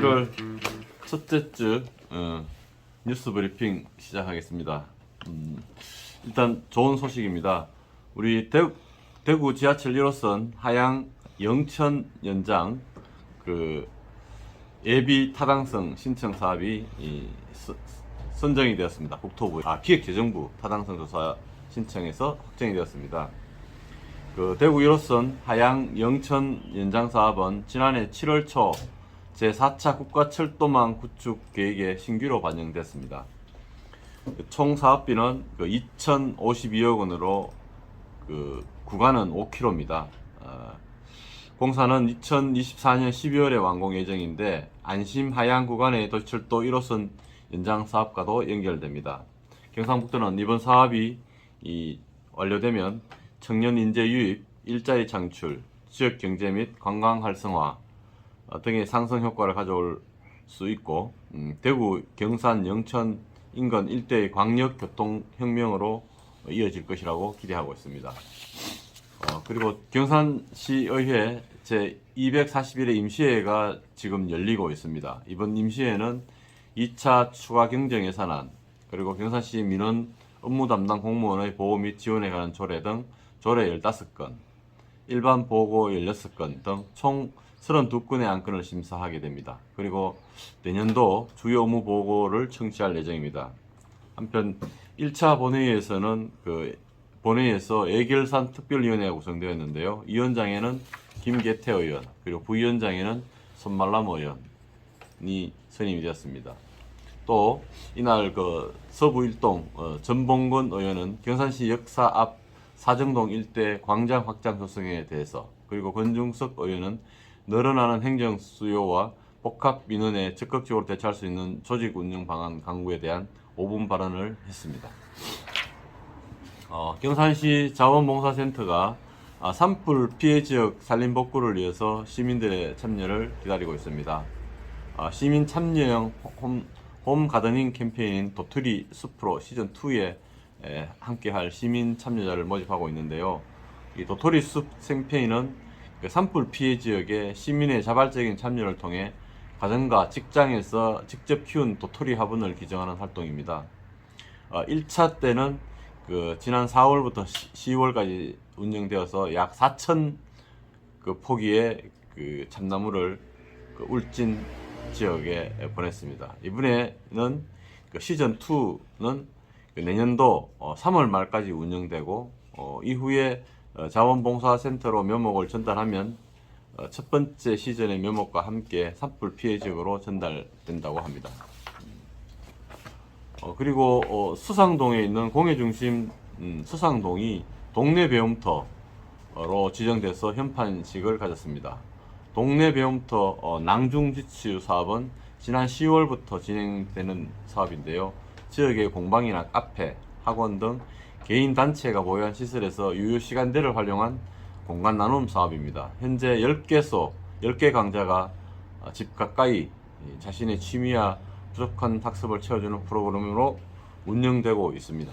7월 첫째 주 어, 뉴스 브리핑 시작하겠습니다. 음, 일단 좋은 소식입니다. 우리 대, 대구 지하철 1호선 하양 영천 연장 그 예비 타당성 신청 사업이 이, 서- 선정이 되었습니다. 국토부 아 기획재정부 타당성 조사 신청에서 확정이 되었습니다. 그 대구 1호선 하양 영천 연장 사업은 지난해 7월 초 제4차 국가철도망 구축 계획에 신규로 반영됐습니다. 그총 사업비는 그 2,052억 원으로 그 구간은 5km입니다. 어, 공사는 2024년 12월에 완공 예정인데 안심 하양 구간의 도시철도 1호선 연장 사업과도 연결됩니다. 경상북도는 이번 사업이 이 완료되면 청년 인재 유입, 일자리 창출, 지역 경제 및 관광 활성화 어, 등의 상승 효과를 가져올 수 있고 음, 대구, 경산, 영천 인근 일대의 광역 교통 혁명으로 이어질 것이라고 기대하고 있습니다. 어, 그리고 경산시의회 제 241회 임시회가 지금 열리고 있습니다. 이번 임시회는 2차 추가 경정 예산안 그리고 경산시 민원 업무 담당 공무원의 보호 및 지원에 관한 조례 등 조례 15건, 일반 보고 16건 등 총 32건의 안건을 심사하게 됩니다. 그리고 내년도 주요 업무 보고를 청취할 예정입니다. 한편 1차 본회의에서는 그 본회의에서 애결산 특별위원회가 구성되었는데요. 위원장에는 김계태 의원, 그리고 부위원장에는 손말람 의원이 선임이 되었습니다. 또 이날 그 서부 일동 어, 전봉건 의원은 경산시 역사 앞 사정동 일대 광장 확장 조성에 대해서 그리고 권중석 의원은 늘어나는 행정 수요와 복합 민원에 적극적으로 대처할 수 있는 조직 운영 방안 강구에 대한 5분 발언을 했습니다. 어, 경산시 자원봉사센터가 아, 산불 피해 지역 산림 복구를 위해서 시민들의 참여를 기다리고 있습니다. 아, 시민 참여형 홈, 홈 가드닝 캠페인 도토리 숲으로 시즌 2에 함께할 시민 참여자를 모집하고 있는데요. 이 도토리 숲 캠페인은 그 산불 피해 지역의 시민의 자발적인 참여를 통해 가정과 직장에서 직접 키운 도토리 화분을 기증하는 활동입니다. 어, 1차 때는 그 지난 4월부터 10월까지 운영되어서 약 4천 그 포기의 그 참나무를 그 울진 지역에 보냈습니다. 이번에는 그 시즌 2는 그 내년도 어, 3월 말까지 운영되고 어, 이후에 어, 자원봉사센터로 묘목을 전달하면 어, 첫 번째 시즌의 묘목과 함께 산불 피해 지역으로 전달된다고 합니다. 어, 그리고 어, 수상동에 있는 공예 중심 음, 수상동이 동네 배움터로 지정돼서 현판식을 가졌습니다. 동네 배움터 어, 낭중지추 사업은 지난 10월부터 진행되는 사업인데요. 지역의 공방이나 카페, 학원 등 개인 단체가 보유한 시설에서 유효 시간대를 활용한 공간 나눔 사업입니다. 현재 10개소, 10개 강좌가 어, 집 가까이 자신의 취미와 부족한 학습을 채워주는 프로그램으로 운영되고 있습니다.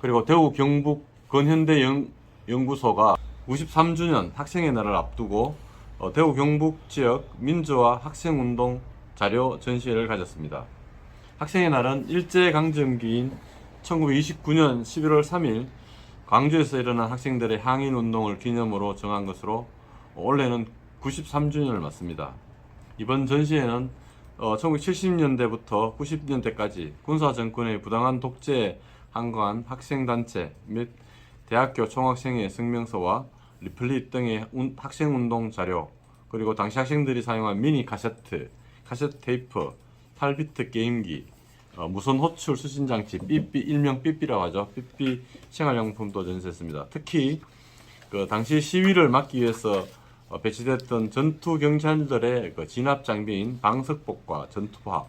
그리고 대구 경북 건현대 연, 연구소가 93주년 학생의 날을 앞두고 어, 대구 경북 지역 민주화 학생운동 자료 전시회를 가졌습니다. 학생의 날은 일제강점기인 1929년 11월 3일 광주에서 일어난 학생들의 항일 운동을 기념으로 정한 것으로 올해는 93주년을 맞습니다. 이번 전시회는 어, 1970년대부터 90년대까지 군사 정권의 부당한 독재에 항거한 학생단체 및 대학교 총학생회 성명서와 리플릿 등의 운- 학생 운동 자료 그리고 당시 학생들이 사용한 미니 카세트, 카세트 테이프, 8비트 게임기, 어, 무선 호출 수신 장치 삐삐 일명 삐삐라고 하죠. 삐삐 생활용품도 전시했습니다. 특히 그 당시 시위를 막기 위해서 어, 배치됐던 전투 경찰들의 그 진압 장비인 방석복과 전투화,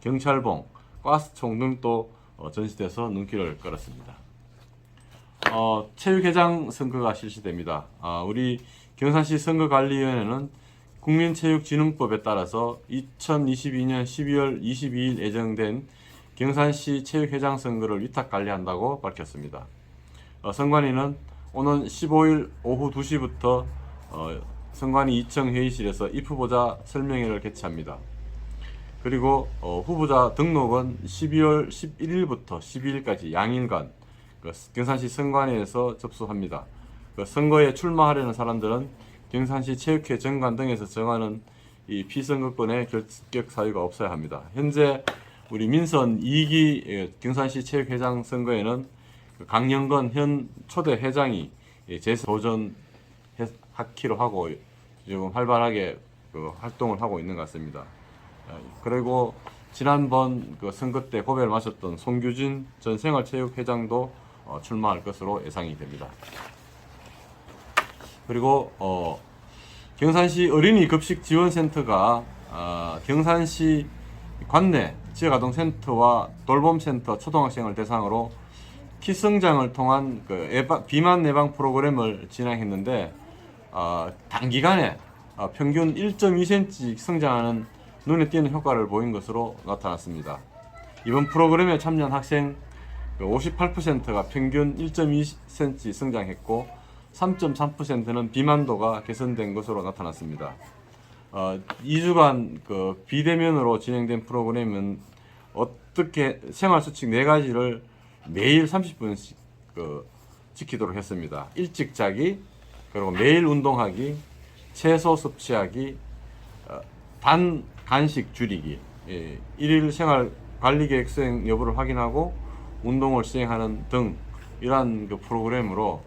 경찰봉, 가스총 등도 어, 전시돼서 눈길을 끌었습니다. 어, 체육회장 선거가 실시됩니다. 아, 우리 경산시 선거관리위원회는 국민체육진흥법에 따라서 2022년 12월 22일 예정된 경산시 체육회장 선거를 위탁 관리한다고 밝혔습니다. 어, 선관위는 오는 15일 오후 2시부터 어, 선관위 이청 회의실에서 입 후보자 설명회를 개최합니다. 그리고 어, 후보자 등록은 12월 11일부터 12일까지 양일간 그 경산시 선관위에서 접수합니다. 그 선거에 출마하려는 사람들은 경산시 체육회 정관 등에서 정하는 이 피선거권의 결격 사유가 없어야 합니다. 현재 우리 민선 2기 예, 경산시 체육회장 선거에는 그 강영건 현 초대 회장이 예, 재선 도전하기로 하고 지금 활발하게 그 활동을 하고 있는 것 같습니다. 어, 그리고 지난번 그 선거 때 고배를 마셨던 송규진 전 생활체육회장도 어, 출마할 것으로 예상이 됩니다. 그리고 어, 경산시 어린이 급식 지원센터가 어, 경산시 관내 지역아동센터와 돌봄센터 초등학생을 대상으로 키성장을 통한 그 예방- 비만 예방 프로그램을 진행했는데 어, 단기간에 어, 평균 1.2cm 성장하는 눈에 띄는 효과를 보인 것으로 나타났습니다. 이번 프로그램에 참여한 학생 58%가 평균 1.2cm 성장했고 3.3%는 비만도가 개선된 것으로 나타났습니다. 어, 2주간 그 비대면으로 진행된 프로그램은 어떻게 생활 수칙 네 가지를 매일 30분씩 그 지키도록 했습니다. 일찍 자기, 그리고 매일 운동하기, 채소 섭취하기, 어, 단 간식 줄이기, 예, 일일 생활 관리 계획 수행 여부를 확인하고 운동을 수행하는 등 이러한 그 프로그램으로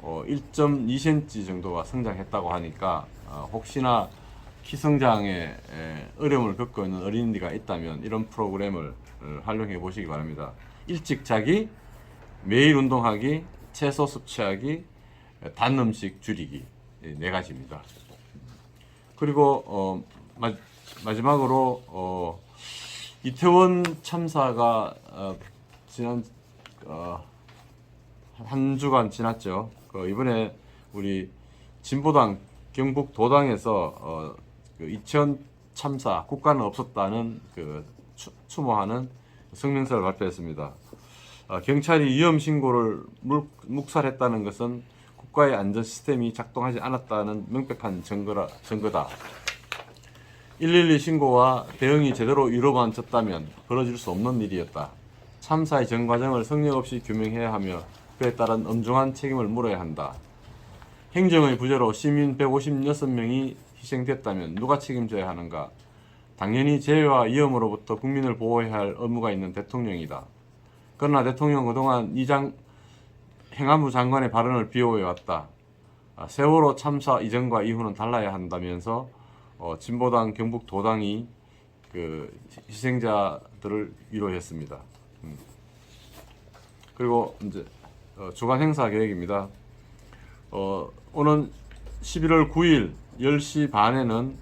어, 1.2cm 정도가 성장했다고 하니까 어, 혹시나 키 성장에 에, 어려움을 겪고 있는 어린이가 있다면 이런 프로그램을 어, 활용해 보시기 바랍니다. 일찍 자기, 매일 운동하기, 채소 섭취하기, 에, 단 음식 줄이기 이네 가지입니다. 그리고 어, 마, 마지막으로 어, 이태원 참사가 어, 지난 어, 한 주간 지났죠. 그 이번에 우리 진보당 경북 도당에서 어, 그 이천 참사 국가는 없었다는 그 추, 추모하는 성명서를 발표했습니다. 어, 경찰이 위험 신고를 물, 묵살했다는 것은 국가의 안전 시스템이 작동하지 않았다는 명백한 증거라, 증거다. 112 신고와 대응이 제대로 이루어졌다면 벌어질 수 없는 일이었다. 참사의 전 과정을 성역 없이 규명해야 하며 그에 따른 엄중한 책임을 물어야 한다. 행정의 부재로 시민 156명이 희생됐다면 누가 책임져야 하는가? 당연히 재해와 위험으로부터 국민을 보호해야 할 의무가 있는 대통령이다. 그러나 대통령 그동안 이장 행안부 장관의 발언을 비호해 왔다. 아, 세월호 참사 이전과 이후는 달라야 한다면서 어, 진보당 경북 도당이 그 희생자들을 위로했습니다. 음. 그리고 이제 어, 주간 행사 계획입니다. 어, 오는 11월 9일 10시 반에는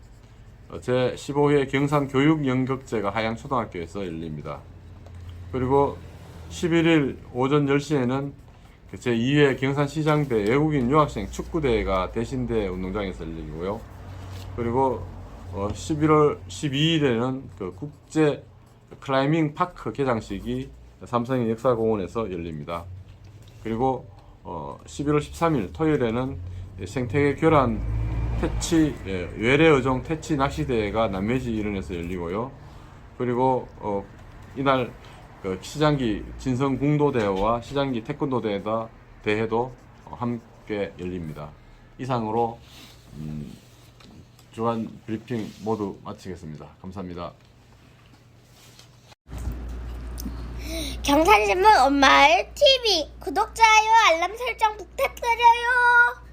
어, 제 15회 경산 교육 연극제가 하양 초등학교에서 열립니다. 그리고 11일 오전 10시에는 제 2회 경산 시장대 외국인 유학생 축구 대회가 대신대 운동장에서 열리고요. 그리고 어, 11월 12일에는 그 국제 클라이밍 파크 개장식이 삼성의 역사공원에서 열립니다. 그리고 어, 11월 13일 토요일에는 생태계 교란 퇴치 예, 외래어종 퇴치 낚시대회가 남매지 일원에서 열리고요. 그리고 어, 이날 그 시장기 진성 궁도대회와 시장기 태권도 대회다 대회도 어, 함께 열립니다. 이상으로 음, 주간 브리핑 모두 마치겠습니다. 감사합니다. 경산신문 엄마의 TV 구독, 좋아요, 알람 설정 부탁드려요.